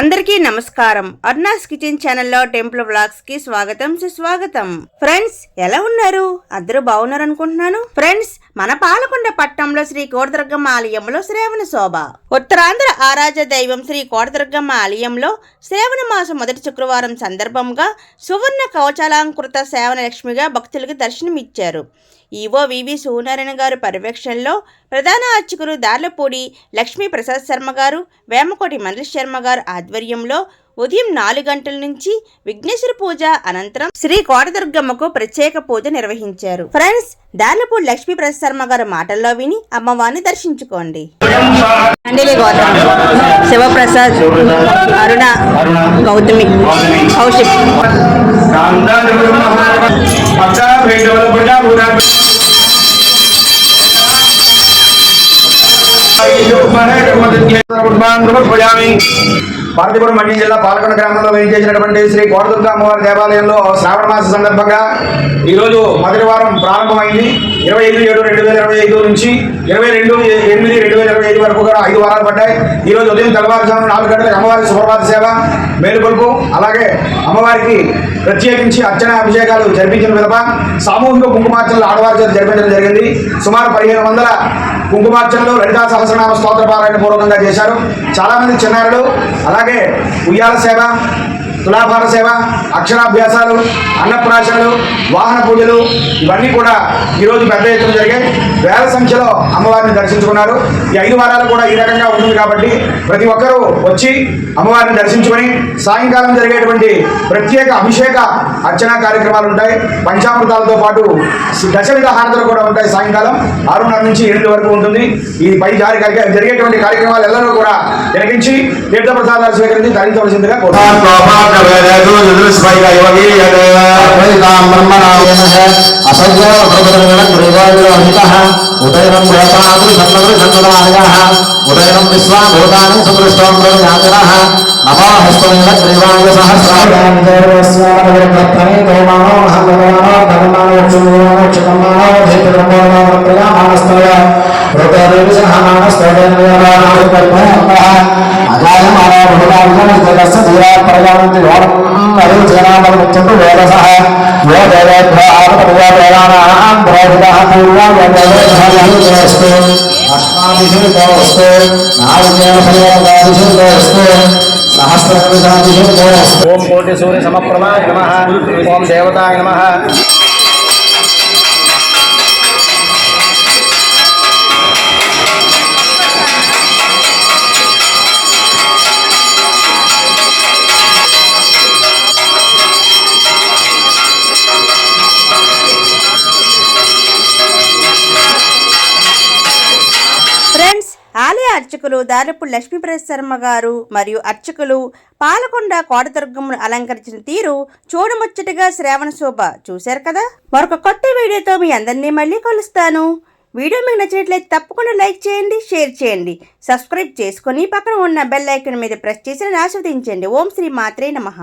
అందరికీ నమస్కారం. అర్నాస్ కిచెన్ ఛానల్లో టెంపుల్ వ్లాగ్స్కి స్వాగతం సుస్వాగతం. ఫ్రెండ్స్ ఎలా ఉన్నారు? అందరూ బాగున్నారు అనుకుంటున్నాను ఫ్రెండ్స్ మన పాలకొండ పట్టణంలో శ్రీ కోటదుర్గమ్మ ఆలయంలో శ్రావణ శోభ. ఉత్తరాంధ్ర ఆరాజ దైవం శ్రీ కోటదుర్గమ్మ ఆలయంలో శ్రావణ మాసం మొదటి శుక్రవారం సందర్భంగా సువర్ణ కవచాలంకృత సేవన లక్ష్మిగా భక్తులకు దర్శనమిచ్చారు. ఈవో వివి సూనారాయణ గారు పర్యవేక్షణలో ప్రధాన అర్చకులు దార్లపూడి లక్ష్మీ ప్రసాద్ శర్మ గారు వేమకోటి మనీష్ శర్మ గారు ఆధ్వర్యంలో ఉదయం నాలుగు గంటల నుంచి విఘ్నేశ్వర పూజ అనంతరం శ్రీ కోటదుర్గమ్మకు ప్రత్యేక పూజ నిర్వహించారు. ఫ్రెండ్స్ దార్లపూడి లక్ష్మీ ప్రసాద్ శర్మ గారు మాటల్లో విని అమ్మవారిని దర్శించుకోండి. శివప్రసాద్ అరుణ గౌతమి కౌశిక్. భారతీపురం మండ్యం జిల్లా పాలకొండ గ్రామంలో వేయించేసినటువంటి శ్రీ కోటదుర్గ అమ్మవారి దేవాలయంలో శ్రావణ మాస సందర్భంగా ఈరోజు మొదటి వారం ప్రారంభమైంది. ఇరవై ఐదు ఏడు రెండు వేల ఇరవై ఐదు నుంచి ఇరవై రెండు ఎనిమిది రెండు వేల ఇరవై ఐదు వరకు కూడా ఐదు వారాలు పడ్డాయి. ఈ రోజు ఉదయం తెల్లవారుజాము నాలుగు గంటలకు అమ్మవారి సుప్రభాత సేవ మేలుకొడుకు అలాగే అమ్మవారికి ప్రత్యేకించి అర్చన అభిషేకాలు జరిపించిన విధప సామూహిక కుంకుమార్చనలు ఆడవారి చేత జరిపించడం జరిగింది. సుమారు పదిహేను వందల కుంకుమార్చనలు లలితా సహస్రనామ స్తోత్ర పారాయణ పూర్వకంగా చేశారు. చాలామంది చిన్నారులు అలాగే ఉయ్యాల సేవ తులాభార సేవ అక్షరాభ్యాసాలు అన్నప్రాశనలు వాహన పూజలు ఇవన్నీ కూడా ఈరోజు పెద్ద ఎత్తున జరిగాయి. వేల సంఖ్యలో అమ్మవారిని దర్శించుకున్నారు. ఈ ఐదు వారాలు కూడా ఈ రకంగా ఉంటుంది కాబట్టి ప్రతి ఒక్కరూ వచ్చి అమ్మవారిని దర్శించుకొని సాయంకాలం జరిగేటువంటి ప్రత్యేక అభిషేక అర్చనా కార్యక్రమాలు ఉంటాయి. పంచామృతాలతో పాటు దశవిధ హారతలు కూడా ఉంటాయి సాయంకాలం ఆరున్నర నుంచి ఎనిమిది వరకు ఉంటుంది. ఈ పై జారి జరిగేటువంటి కార్యక్రమాలు ఎల్లరూ కూడా తిలకించి తీర్థప్రసాదాలు స్వీకరించి ధరించవలసిందిగా కోరుతున్నాను उदयनम उदयनम विश्वाभूतानि सुदृष्टं प्रजातिरः नमो हस्तमेन ग्रीवाय सहस्राणि ఉదయం ఉదయం విశ్వాభూతాన్ని సుదృష్టం నమో హస్తమిల గ్రీవాయ సహస్ర ఓం కోటి సూర్య సమప్రమాయ నమ ఓం దేవతాయ నమ ఫ్రెండ్స్ ఆలయ అర్చకులు దారపు లక్ష్మీప్రసాద్ శర్మ గారు మరియు అర్చకులు పాలకొండ కోటదుర్గమును అలంకరించిన తీరు చూడముచ్చటగా శ్రావణ శోభ. చూశారు కదా? మరొక కొత్త వీడియోతో మీ అందరినీ మళ్ళీ కలుస్తాను. వీడియో మీకు నచ్చినట్లయితే తప్పకుండా లైక్ చేయండి షేర్ చేయండి. సబ్స్క్రైబ్ చేసుకొని పక్కన ఉన్న బెల్ ఐకాన్ మీద ప్రెస్ చేసి ఆస్వాదించండి. ఓం శ్రీ మాత్రే నమః.